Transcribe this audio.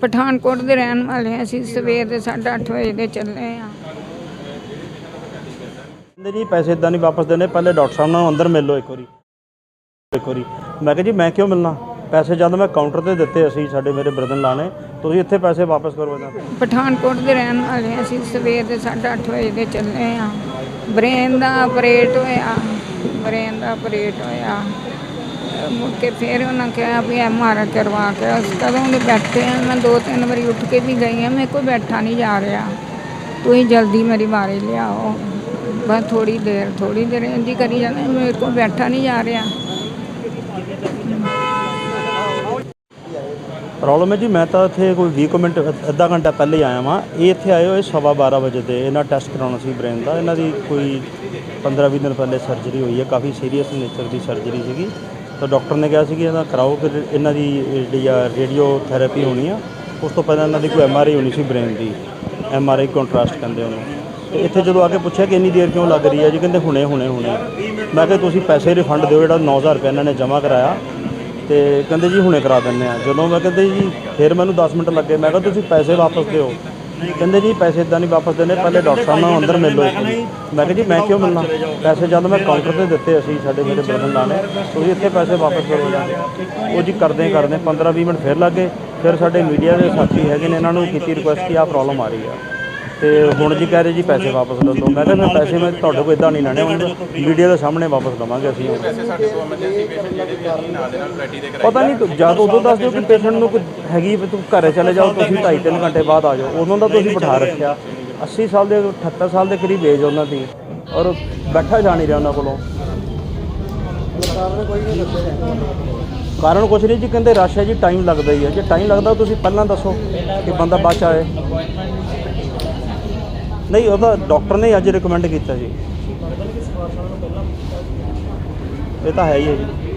ਪਠਾਨਕੋਟ ਦੇ ਰਹਿਣ ਵਾਲੇ ਹਾਂ ਅਸੀਂ ਸਵੇਰ ਦੇ 8:30 ਵਜੇ ਦੇ ਚੱਲੇ ਆ ਕਹਿੰਦੇ ਜੀ ਪੈਸੇ ਇਦਾਂ ਨਹੀਂ ਵਾਪਸ ਦੇਣੇ ਪਹਿਲੇ ਡਾਕਟਰ ਸਾਹਿਬ ਨਾਲ ਅੰਦਰ ਮਿਲ ਲਓ ਇੱਕ ਵਾਰੀ। ਇੱਕ ਵਾਰੀ। ਮੈਂ ਕਿਹਾ ਜੀ ਮੈਂ ਕਿਉਂ ਮਿਲਣਾ? ਪੈਸੇ ਜਦ ਮੈਂ ਕਾਊਂਟਰ ਤੇ ਦਿੱਤੇ ਅਸੀਂ ਸਾਡੇ ਮੇਰੇ ਬ੍ਰਦਰ ਲਾਣੇ ਤੁਸੀਂ ਇੱਥੇ ਪੈਸੇ ਵਾਪਸ ਕਰੋ ਇਹਨਾਂ ਦੇ। ਪਠਾਨਕੋਟ ਦੇ ਰਹਿਣ ਵਾਲੇ ਹਾਂ ਅਸੀਂ ਸਵੇਰ ਦੇ 8:30 ਵਜੇ ਦੇ ਚੱਲੇ ਆ ਬ੍ਰੇਨ ਦਾ ਆਪਰੇਟ ਹੋਇਆ। ਬ੍ਰੇਨ ਦਾ ਆਪਰੇਟ ਹੋਇਆ। ਮੁੜ ਕੇ ਫਿਰ ਉਹਨਾਂ ਕਿਹਾ ਵੀ ਐਮ ਆਰ ਕਰਵਾ ਕੇ ਅਸੀਂ ਕਦੋਂ ਦੇ ਬੈਠੇ ਆ ਮੈਂ ਦੋ ਤਿੰਨ ਵਾਰੀ ਉੱਠ ਕੇ ਵੀ ਗਈ ਆ ਮੇਰੇ ਕੋਲ ਬੈਠਾ ਨਹੀਂ ਜਾ ਰਿਹਾ। ਤੁਸੀਂ ਜਲਦੀ ਮੇਰੀ ਵਾਰੀ ਲਿਆਓ। ਬਸ ਥੋੜੀ ਦੇਰ ਥੋੜੀ ਦੇਰ ਇੰਦੀ ਕਰੀ ਜਾਂਦੇ, ਮੇਰੇ ਕੋਲ ਬੈਠਾ ਨਹੀਂ ਜਾ ਰਿਹਾ। ਪ੍ਰੋਬਲਮ ਹੈ ਜੀ, ਮੈਂ ਤਾਂ ਇੱਥੇ ਕੋਈ 20 ਕੁ ਮਿੰਟ, ਅੱਧਾ ਘੰਟਾ ਪਹਿਲੇ ਆਇਆ ਵਾਂ। ਇਹ ਇੱਥੇ ਆਏ ਹੋਏ ਸਵਾ 12 ਵਜੇ ਦੇ, ਇਹਨਾਂ ਟੈਸਟ ਕਰਾਉਣਾ ਸੀ ਬ੍ਰੇਨ ਦਾ। ਇਹਨਾਂ ਦੀ ਕੋਈ 15-20 ਦਿਨ ਪਹਿਲੇ ਸਰਜਰੀ ਹੋਈ ਹੈ, ਕਾਫੀ ਸੀਰੀਅਸ ਨੇਚਰ ਦੀ ਸਰਜਰੀ ਸੀਗੀ। ਤਾਂ ਡਾਕਟਰ ਨੇ ਕਿਹਾ ਸੀ ਕਿ ਇਹਦਾ ਕਰਾਓ ਕਿ ਇਹਨਾਂ ਦੀ ਜਿਹੜੀ ਆ ਰੇਡੀਓ ਥੈਰੇਪੀ ਹੋਣੀ ਆ, ਉਸ ਤੋਂ ਪਹਿਲਾਂ ਇਹਨਾਂ ਦੀ ਕੋਈ ਐਮਆਰਆਈ ਹੋਣੀ ਸੀ ਬ੍ਰੇਨ ਦੀ ਐਮਆਰਆਈ ਕੰਟਰਾਸਟ ਕਹਿੰਦੇ ਉਹਨੂੰ। ਤੇ ਇੱਥੇ ਜਦੋਂ ਆ ਕੇ ਪੁੱਛਿਆ ਕਿ ਇੰਨੀ ਦੇਰ ਕਿਉਂ ਲੱਗ ਰਹੀ ਹੈ ਜੀ, ਕਹਿੰਦੇ ਹੁਣੇ ਹੁਣੇ ਹੁਣੇ। ਮੈਂ ਕਿਹਾ ਤੁਸੀਂ ਪੈਸੇ ਰਿਫੰਡ ਦਿਓ, ਜਿਹੜਾ 9000 ਰੁਪਏ ਇਹਨਾਂ ਨੇ ਜਮ੍ਹਾਂ ਕਰਾਇਆ। ਤੇ ਕਹਿੰਦੇ ਜੀ ਹੁਣੇ ਕਰਾ ਦਿੰਨੇ ਆ। ਜਦੋਂ ਮੈਂ ਕਹਿੰਦੇ ਜੀ, ਫਿਰ ਮੈਨੂੰ 10 ਮਿੰਟ ਲੱਗੇ, ਮੈਂ ਕਿਹਾ ਤੁਸੀਂ ਪੈਸੇ ਵਾਪਸ ਦਿਓ। ਕਹਿੰਦੇ ਜੀ ਪੈਸੇ ਇਦਾਂ ਨਹੀਂ ਵਾਪਸ ਦੇਣੇ ਪਹਿਲੇ ਡਾਕਟਰ ਸਾਹਿਬ ਨਾਲ ਅੰਦਰ ਮਿਲ ਲਓ ਇੱਕ ਵਾਰੀ। ਮੈਂ ਕਿਹਾ ਜੀ, ਮੈਂ ਕਿਉਂ ਮਿਲਣਾ? ਪੈਸੇ ਜਦ ਮੈਂ ਕਾਊਂਟਰ ਤੇ ਦਿੱਤੇ ਅਸੀਂ ਸਾਡੇ ਮੇਰੇ ਬ੍ਰਦਰ ਲਾਣੇ ਤੁਸੀਂ ਇੱਥੇ ਪੈਸੇ ਵਾਪਸ ਕਰੋ ਜਾ। ਕੇ। ਉਹ ਜੀ ਕਰਦੇ ਕਰਦੇ 15 20 ਮਿੰਟ ਫਿਰ ਲੱਗੇ ਫਿਰ ਸਾਡੇ ਮੀਡੀਆ ਦੇ ਸਾਥੀ ਹੈਗੇ ਨੇ, ਇਹਨਾਂ ਨੂੰ ਕੀਤੀ ਰਿਕੁਐਸਟ ਕਿ ਆਹ ਪ੍ਰੋਬਲਮ ਆ ਰਹੀ ਆ। ਤੇ ਹੁਣ ਜੀ ਕਹਿ ਰਹੇ ਜੀ ਪੈਸੇ ਵਾਪਸ ਲੈ ਲਓ। ਮੈਂ ਕਿਹਾ ਫਿਰ ਪੈਸੇ ਮੈਂ ਤੁਹਾਡੇ ਕੋਲ ਇਦਾਂ ਨਹੀਂ ਲੈਣੇ ਹੁਣ। ਮੀਡੀਆ ਦੇ ਸਾਹਮਣੇ ਵਾਪਸ ਲਵਾਂਗੇ ਅਸੀਂ ਹੁਣ। ਪਤਾ ਨਹੀਂ ਜਦ ਉਦੋਂ ਦੱਸ ਦਿਓ ਕਿ ਪੇਸ਼ੈਂਟ ਨੂੰ ਕੋਈ ਹੈਗੀ ਵੀ ਤੂੰ ਘਰੇ ਚਲੇ ਜਾਓ ਤੁਸੀਂ 2.5 ਘੰਟੇ ਬਾਅਦ ਆ ਜਾਓ। ਉਦੋਂ ਦਾ ਤੁਸੀਂ ਬਿਠਾ ਰੱਖਿਆ। 80 ਸਾਲ ਦੇ 78 ਸਾਲ ਦੇ ਕਰੀਬ ਏਜ ਉਹਨਾਂ ਦੀ। ਔਰ ਬੈਠਾ ਜਾ ਨਹੀਂ ਰਿਹਾ ਉਹਨਾਂ ਕੋਲੋਂ। ਕਾਰਨ ਕੁਛ ਨਹੀਂ ਜੀ ਕਹਿੰਦੇ ਰਸ਼ ਹੈ ਜੀ ਟਾਈਮ ਲੱਗਦਾ ਹੀ ਹੈ। ਜੇ ਟਾਈਮ ਲੱਗਦਾ ਤੁਸੀਂ ਪਹਿਲਾਂ ਦੱਸੋ ਕਿ ਬੰਦਾ ਬਾਅਦ 'ਚ ਆਏ। ਨਹੀਂ ਉਹਦਾ ਡਾਕਟਰ ਨੇ ਅੱਜ ਰეკਮੈਂਡ ਕੀਤਾ ਜੀ। ਇਹ ਤਾਂ ਹੈ ਹੀ ਹੈ ਜੀ।